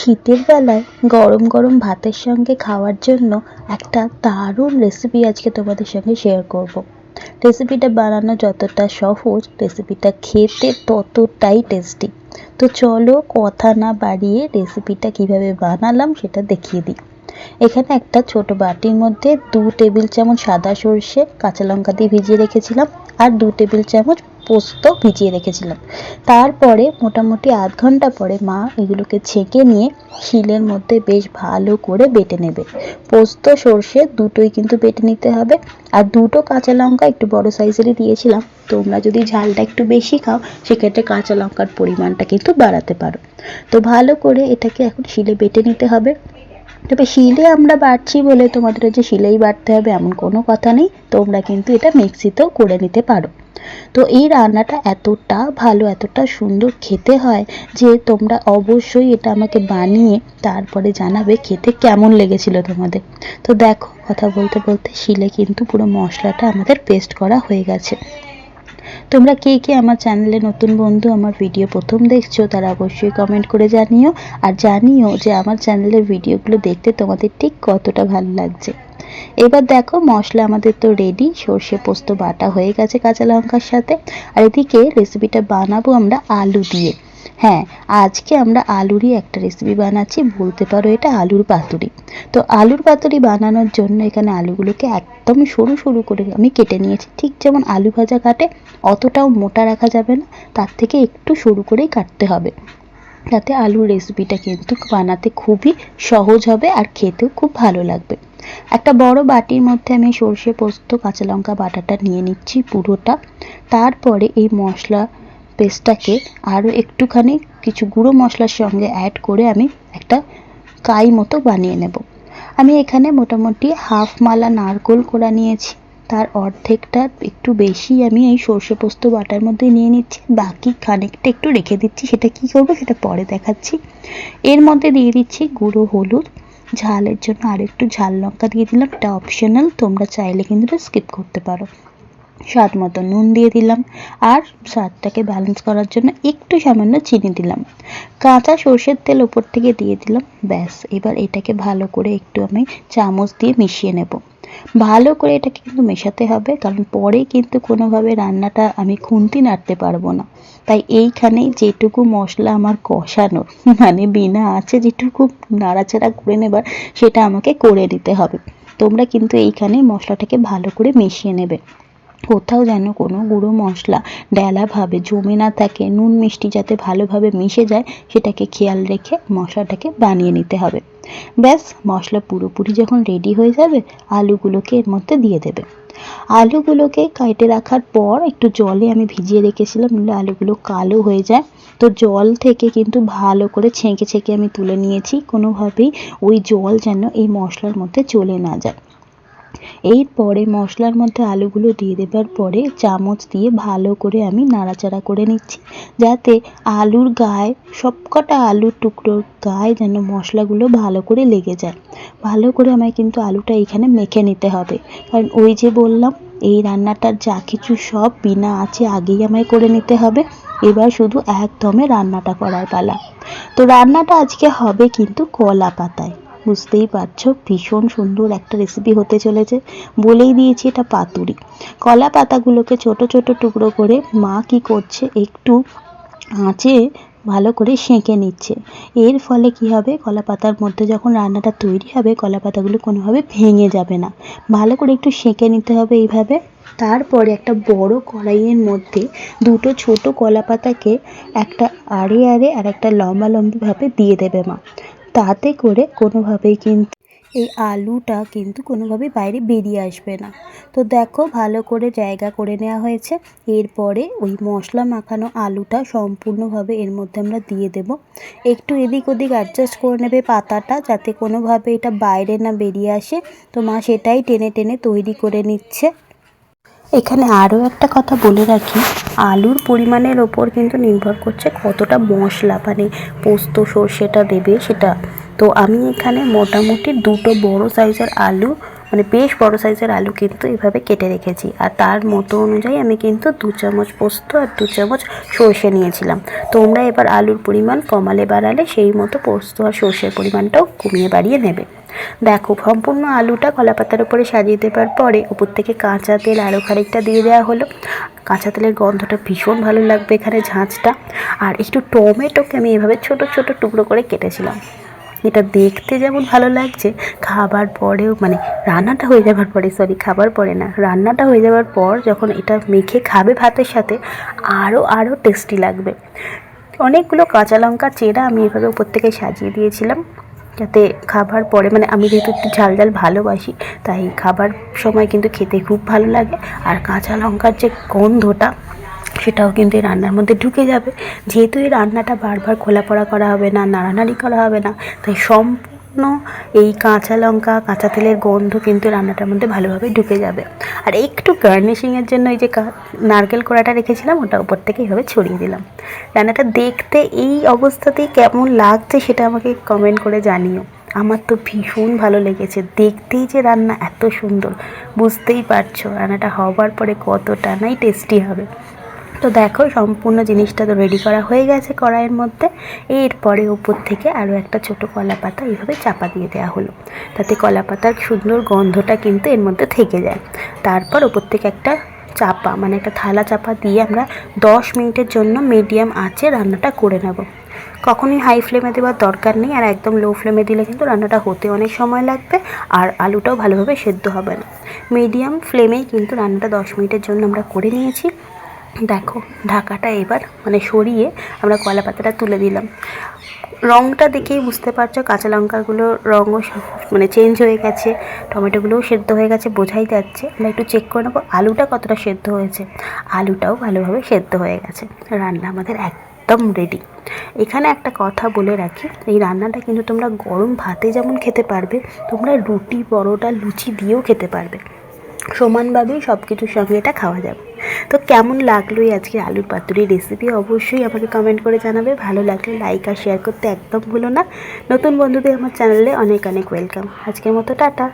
শীতের বেলায় গরম গরম ভাতের সঙ্গে খাওয়ার জন্য একটা দারুণ রেসিপি আজকে তোমাদের সঙ্গে শেয়ার করব। রেসিপিটা বানানো যতটা সহজ রেসিপিটা খেতে ততটাই টেস্টি তো চলো কথা না বাড়িয়ে রেসিপিটা কীভাবে বানালাম সেটা দেখিয়ে দিই এখানে একটা ছোট বাটির মধ্যে দু টেবিল চামচ সাদা সর্ষে, কাঁচা লঙ্কা দিয়ে ভিজিয়ে রেখেছিলাম আর দু টেবিল চামচ পোস্ত ভিজিয়ে রেখেছিলাম। তারপরে মোটামুটি আধ ঘণ্টা পরে মা এগুলোকে ছেঁকে নিয়ে শিলের মধ্যে বেশ ভালো করে বেটে নেবে। পোস্ত, সর্ষে দুটোই কিন্তু বেটে নিতে হবে। আর দুটো কাঁচা লঙ্কা একটু বড় সাইজেরই দিয়েছিলাম। তোমরা যদি ঝালটা একটু বেশি খাও, সেক্ষেত্রে কাঁচা লঙ্কার পরিমাণটা কিন্তু বাড়াতে পারো। তো ভালো করে এটাকে এখন শিলে বেটে নিতে হবে। তবে শিলে আমরা বাড়ছি বলে তোমাদের যে শিলেই বাড়তে হবে, এমন কোনো কথা নেই। তোমরা কিন্তু এটা মিক্সিতেও করে নিতে পারো। তো এই রান্নাটা এতটা ভালো, এতটা সুন্দর খেতে হয় যে তোমরা অবশ্যই এটা আমাকে বানিয়ে তারপরে জানাবে খেতে কেমন লেগেছিল তোমাদের। তো দেখো, কথা বলতে বলতে শিলে কিন্তু পুরো মশলাটা আমাদের পেস্ট করা হয়ে গেছে। তোমরা কে কে আমার চ্যানেলে নতুন বন্ধু, আমার ভিডিও প্রথম দেখছ, তারা অবশ্যই কমেন্ট করে জানিও। আর জানিও যে আমার চ্যানেলের ভিডিওগুলো দেখতে তোমাদের ঠিক কতটা ভালো লাগছে। এবার দেখো, মশলা আমাদের তো রেডি সর্ষে পোস্ত বাটা হয়ে গেছে কাঁচা লঙ্কার সাথে। আর এদিকে রেসিপিটা বানাবো আমরা আলু দিয়ে। হ্যাঁ আজকে আমরা আলুরই একটা রেসিপি বানাচ্ছি, বলতে পারো এটা আলুর পাতুরি। তো আলুর পাতুরি বানানোর জন্য এখানে আলুগুলোকে একদম সরু সরু করে আমি কেটে নিয়েছি। ঠিক যেমন আলু ভাজা কাটে, অতটাও মোটা রাখা যাবে না, তার থেকে একটু সরু করেই কাটতে হবে। তাতে আলুর রেসিপিটা কিন্তু বানাতে খুবই সহজ হবে আর খেতেও খুব ভালো লাগবে। একটা বড় বাটির মধ্যে আমি সর্ষে পোস্ত, কাঁচা লঙ্কা, বাটাটা নিয়ে নিচ্ছি পুরোটা। তারপরে এই মশলা পেস্টটাকে আরও একটুখানি কিছু গুঁড়ো মশলার সঙ্গে অ্যাড করে আমি একটা কাই মতো বানিয়ে নেব। আমি এখানে মোটামুটি হাফ মালা নারকোল কোড়া নিয়েছি। তার অর্ধেকটা একটু বেশি আমি এই সর্ষে পোস্ত বাটার মধ্যে নিয়ে নিচ্ছি। বাকি খানিকটা একটু রেখে দিচ্ছি। সেটা কি করব সেটা পরে দেখাচ্ছি। এর মধ্যে দিয়ে দিচ্ছি গুঁড়ো হলুদ। ঝালের জন্য আর একটু ঝাল লঙ্কা দিয়ে দিলাম। এটা অপশনাল তোমরা চাইলে কিন্তু স্কিপ করতে পারো। স্বাদ মতো নুন দিয়ে দিলাম আর স্বাদটাকে ব্যালেন্স করার জন্য একটু সামান্য চিনি দিলাম। কাঁচা সর্ষের তেল ওপর থেকে দিয়ে দিলাম। ব্যাস, এবার এটাকে ভালো করে একটু আমি চামচ দিয়ে মিশিয়ে নেব। ভালো করে এটাকে কিন্তু মেশাতে হবে, কারণ পরে কিন্তু কোনোভাবে রান্নাটা আমি খুন্তি নাড়তে পারব না। তাই এইখানেই যেটুকু মশলা আমার কষানোর মানে বিনা আছে যেটুকু নাড়াচাড়া করে নেবার, সেটা আমাকে করে দিতে হবে। তোমরা কিন্তু এইখানে মশলাটাকে ভালো করে মিশিয়ে নেবে। কোথাও যেন কোনো গুঁড়ো মশলা ডেলাভাবে জমে না থাকে, নুন মিষ্টি যাতে ভালোভাবে মিশে যায়, সেটাকে খেয়াল রেখে মশলাটাকে বানিয়ে নিতে হবে। ব্যাস, মশলা পুরোপুরি যখন রেডি হয়ে যাবে, আলুগুলোকে এর মধ্যে দিয়ে দেবে। আলুগুলোকে কেটে রাখার পর একটু জলে আমি ভিজিয়ে রেখেছিলাম নইলে আলুগুলো কালো হয়ে যায়। তো জল থেকে কিন্তু ভালো করে ছেঁকে ছেঁকে আমি তুলে নিয়েছি, কোনোভাবেই ওই জল যেন এই মশলার মধ্যে চলে না যায়। এরপরে মশলার মধ্যে আলুগুলো দিয়ে দেবার পরে চামচ দিয়ে ভালো করে আমি নাড়াচাড়া করে নিচ্ছি, যাতে আলুর গায়ে সবকটা আলুর টুকরোর গায়ে যেন মশলাগুলো ভালো করে লেগে যায়। ভালো করে আমায় কিন্তু আলুটা এখানে মেখে নিতে হবে। কারণ ওই যে বললাম, এই রান্নাটার যা কিছু সব বিনা আছে আগেই আমায় করে নিতে হবে। এবার শুধু একদমে রান্নাটা করার পালা। তো রান্নাটা আজকে হবে কিন্তু কলা পাতায় বুঝতেই পারছ, ভীষণ সুন্দর একটা রেসিপি হতে চলেছে। বলেই দিয়েছি এটা পাতুরি। কলা পাতাগুলোকে ছোট ছোট টুকরো করে মা কি করছে, একটু আঁচে ভালো করে সেঁকে নিচ্ছে। এর ফলে কি হবে, কলা পাতার মধ্যে যখন রান্নাটা তৈরি হবে, কলা পাতাগুলো কোনোভাবে ভেঙে যাবে না। ভালো করে একটু সেঁকে নিতে হবে এইভাবে। তারপরে একটা বড় কড়াইয়ের মধ্যে দুটো ছোট কলা পাতাকে একটা আড়ে আড়ে আর একটা লম্বা লম্বিভাবে দিয়ে দেবে মা। তাতে করে কোনোভাবেই কিন্তু এই আলুটা কিন্তু কোনোভাবেই বাইরে বেরিয়ে আসবে না। তো দেখো ভালো করে জায়গা করে নেওয়া হয়েছে। এরপরে ওই মশলা মাখানো আলুটা সম্পূর্ণভাবে এর মধ্যে আমরা দিয়ে দেব। একটু এদিক ওদিক অ্যাডজাস্ট করে নেবে পাতাটা যাতে কোনোভাবে এটা বাইরে না বেরিয়ে আসে। তো মা সেটাই টেনে টেনে তৈরি করে নিচ্ছে। এখানে আরও একটা কথা বলে রাখি, আলুর পরিমাণের ওপর কিন্তু নির্ভর করছে কতটা মশলা মানে পোস্ত, সর্ষেটা দেবে সেটা। তো আমি এখানে মোটামুটি দুটো বড় সাইজের আলু মানে বেশ বড় সাইজের আলু কিন্তু এভাবে কেটে রেখেছি। আর তার মতো অনুযায়ী আমি কিন্তু দু চামচ পোস্ত আর দু চামচ সর্ষে নিয়েছিলাম। তোমরা এবার আলুর পরিমাণ কমালে বাড়ালে সেই মতো পোস্ত আর সর্ষের পরিমাণটাও কমিয়ে বাড়িয়ে নেবে। দেখো, সম্পূর্ণ আলুটা কলা পাতার উপরে সাজিয়ে দেওয়ার পরে উপর থেকে কাঁচা তেল আরও খানিকটা দিয়ে দেওয়া হলো। কাঁচা তেলের গন্ধটা ভীষণ ভালো লাগবে এখানে ঝাঁঝটা। আর একটু টমেটোকে আমি এভাবে ছোট ছোট টুকরো করে কেটেছিলাম। এটা দেখতে যেমন ভালো লাগছে, খাবার পরেও মানে রান্নাটা হয়ে যাওয়ার পরে সরি খাবার পরে না, রান্নাটা হয়ে যাওয়ার পর যখন এটা মেখে খাবে ভাতের সাথে আরও আরও টেস্টি লাগবে। অনেকগুলো কাঁচা লঙ্কা, চেরা আমি এভাবে উপর থেকে সাজিয়ে দিয়েছিলাম, যাতে খাবার পরে মানে আমি যেহেতু একটু ঝাল ঝাল ভালোবাসি, তাই খাবার সময় কিন্তু খেতে খুব ভালো লাগে। আর কাঁচা লঙ্কার যে গন্ধটা সেটাও কিন্তু এই রান্নার মধ্যে ঢুকে যাবে। যেহেতু এই রান্নাটা বারবার খোলা পড়া করা হবে না, নাড়ানাড়ি করা হবে না, তাই সম্পূর্ণ এই কাঁচা লঙ্কা, কাঁচা তেলের গন্ধ কিন্তু রান্নাটার মধ্যে ভালোভাবে ঢুকে যাবে। আর একটু গার্নিশিংয়ের জন্য এই যে নারকেল কোড়াটা রেখেছিলাম, ওটা উপর থেকে এইভাবে ছড়িয়ে দিলাম। রান্নাটা দেখতে এই অবস্থাতেই কেমন লাগছে সেটা আমাকে কমেন্ট করে জানিও। আমার তো ভীষণ ভালো লেগেছে। দেখতেই যে রান্না এত সুন্দর, বুঝতেই পারছ রান্নাটা হবার পরে কতটা নাই টেস্টি হবে। তো দেখো, সম্পূর্ণ জিনিসটা তো রেডি করা হয়ে গেছে কড়াইয়ের মধ্যে। এরপরে উপর থেকে আরও একটা ছোট কলা পাতা এইভাবে চাপা দিয়ে দেওয়া হলো। তাতে কলা পাতার সুন্দর গন্ধটা কিন্তু এর মধ্যে থেকে যায়। তারপর উপর থেকে একটা চাপা মানে একটা থালা চাপা দিয়ে আমরা দশ মিনিটের জন্য মিডিয়াম আঁচে রান্নাটা করে নেব। কখনোই হাই ফ্লেমে দেওয়ার দরকার নেই আর একদম লো ফ্লেমে দিলে কিন্তু রান্নাটা হতে অনেক সময় লাগবে আর আলুটাও ভালোভাবে সেদ্ধ হবে না। মিডিয়াম ফ্লেমেই কিন্তু রান্নাটা দশ মিনিটের জন্য আমরা করে নিয়েছি। দেখো, ঢাকাটা এবার মানে সরিয়ে আমরা কলা পাতাটা তুলে দিলাম। রঙটা দেখেই বুঝতে পারছ, কাঁচা লঙ্কাগুলোর রঙও মানে চেঞ্জ হয়ে গেছে, টমেটোগুলোও সেদ্ধ হয়ে গেছে, বোঝাই যাচ্ছে। আমরা একটু চেক করে নেব, আলুটা কতটা সেদ্ধ হয়েছে। আলুটাও ভালোভাবে সেদ্ধ হয়ে গেছে। রান্না আমাদের একদম রেডি এখানে একটা কথা বলে রাখি, এই রান্নাটা কিন্তু তোমরা গরম ভাতে যেমন খেতে পারবে, তোমরা রুটি, পরোটা, লুচি দিয়েও খেতে পারবে। সমানভাবেই সব কিছুর সঙ্গে এটা খাওয়া যাবে। তো কেমন লাগল এই আজকে আলুর পাতুরি রেসিপি অবশ্যই আমাকে কমেন্ট করে জানাবে। ভালো লাগলে লাইক আর শেয়ার করতে একদম ভুলো না। নতুন বন্ধুদের আমার চ্যানেলে অনেক অনেক ওয়েলকাম আজকের মতো টাটা।